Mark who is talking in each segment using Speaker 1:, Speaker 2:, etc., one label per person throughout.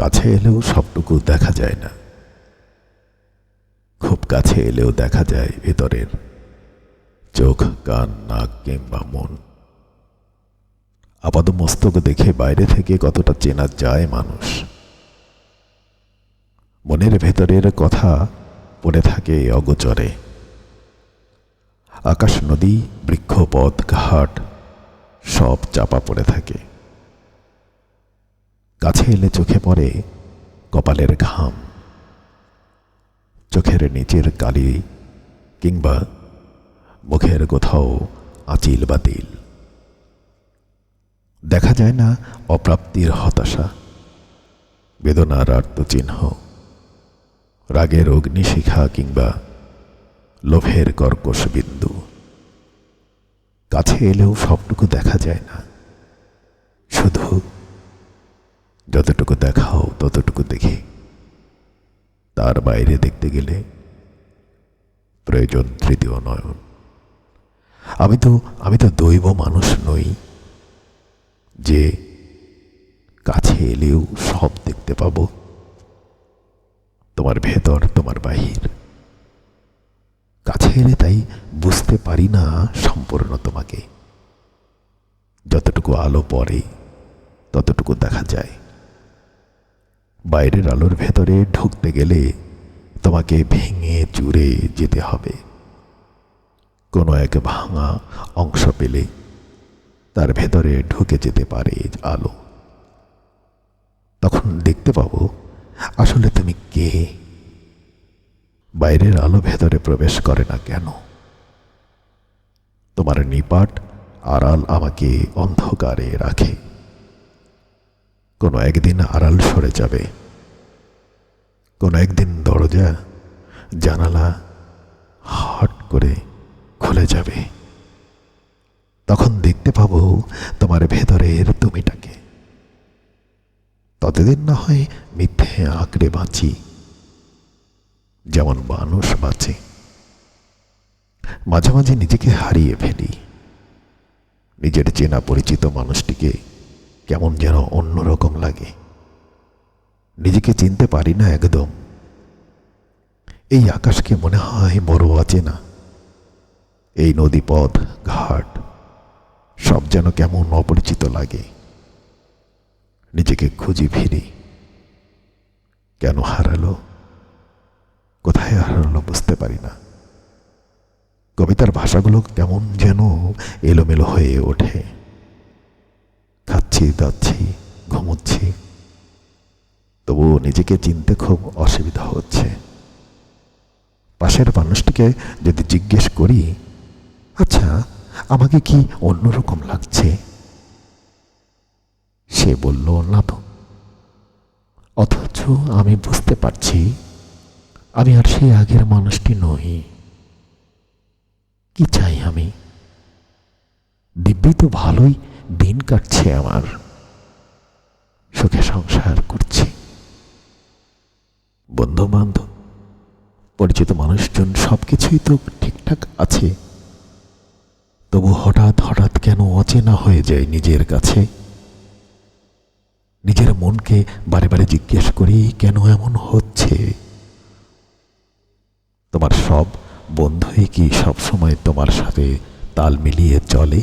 Speaker 1: কাছে এলেও সবটুকু দেখা যায় না। খুব কাছে এলেও দেখা যায় ভেতরের চোখ, কান, নাক কিংবা মন। আপাত মস্তক দেখে বাইরে থেকে কতটা চেনা যায় মানুষ। মনের ভেতরের কথা পড়ে থাকে অগোচরে। আকাশ, নদী বৃক্ষ পথ ঘাট, সব চাপা পড়ে থাকে। কাছে এলে চোখে পড়ে কপালের ঘাম। চোখের নিচের কালি কিংবা মুখের কোথাও আচিল বাতিল দেখা যায় না অপ্রাপ্তির হতাশা, বেদনার আর্তচিহ্ন, রাগের অগ্নিশিখা কিংবা লোভের কর্কশ বিন্দু। কাছে এলেও সবটুকু দেখা যায় না, শুধু যতটুকু দেখাও, ততটুকু দেখি। তার বাইরে দেখতে গেলে প্রয়োজন তৃতীয় নয়ন। আমি তো আমি তো দৈব মানুষ নই যে কাছে এলেও সব দেখতে পাবো। তোমার ভেতর, তোমার বাহির। কাছে এলে তাই বুঝতে পারি না সম্পূর্ণ তোমাকে। যতটুকু আলো পড়ে, ততটুকু দেখা যায়। বাইরের আলোর ভেতরে ঢুকতে গেলে তোমাকে ভেঙে চুরে যেতে হবে। কোনো এক ভাঙা অংশ পেলে তার ভেতরে ঢুকে যেতে পারে আলো। তখন দেখতে পাবো আসলে তুমি কে। বাইরের আলো ভেতরে প্রবেশ করে না কেন? তোমার নিপাট আড়াল আমাকে অন্ধকারে রাখে। কোনো একদিন আড়াল সরে যাবে। কোনো একদিন দরজা, জানালা হট করে খুলে যাবে। তখন দেখতে পাবো তোমার ভেতরের তুমিটাকে। ততদিন না হয় মিথ্যে আঁকড়ে বাঁচি, যেমন মানুষ বাঁচে। মাঝে মাঝে নিজেকে হারিয়ে ফেলি। নিজের চেনা পরিচিত মানুষটিকে কেমন যেন অন্যরকম লাগে। নিজেকে চিনতে পারি না একদম। এই আকাশকে মনে হয় বড় অচেনা এই নদীপথ, ঘাট, সব যেন কেমন অপরিচিত লাগে। নিজেকে খুঁজি ফিরি। কেন হারালো? কোথায় হারালো বুঝতে পারি না। কবিতার ভাষাগুলো কেমন যেন এলোমেলো হয়ে ওঠে। খাচ্ছি দাচ্ছি ঘুমোচ্ছি। তবুও নিজেকে চিনতে খুব অসুবিধা হচ্ছে। পাশের মানুষটিকে যদি জিজ্ঞেস করি আচ্ছা আমাকে কি অন্যরকম লাগছে? সে বলল, না তো। অথচ আমি বুঝতে পারছি, আমি আর সেই আগের মানুষটি নই। কি চাই আমি? দিব্যি তো ভালোই দিন কাটছে আমার। সুখে সংসার করছি। বন্ধু বান্ধব পরিচিত মানুষজন সব কিছুই তো ঠিকঠাক আছে। তবু হঠাৎ হঠাৎ কেন অচেনা হয়ে যায় নিজের কাছে? নিজের মনকে বারে বারে জিজ্ঞেস করি, কেন এমন হচ্ছে? তোমার সব বন্ধুই কি সবসময় তোমার সাথে তাল মিলিয়ে চলে?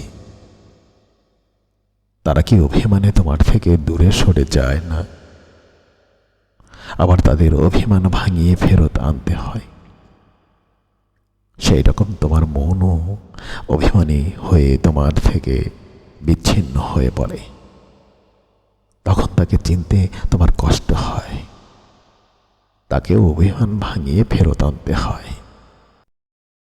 Speaker 1: তারা কি অভিমানে তোমার থেকে দূরে সরে যায় না? আবার তাদের অভিমান ভাঙিয়ে ফেরত আনতে হয়। সেই রকম তোমার মনও অভিমানী হয়ে তোমার থেকে বিচ্ছিন্ন হয়ে পড়ে। তখন তাকে চিনতে তোমার কষ্ট হয়। তাকে অভিমান ভাঙিয়ে ফেরত আনতে হয়।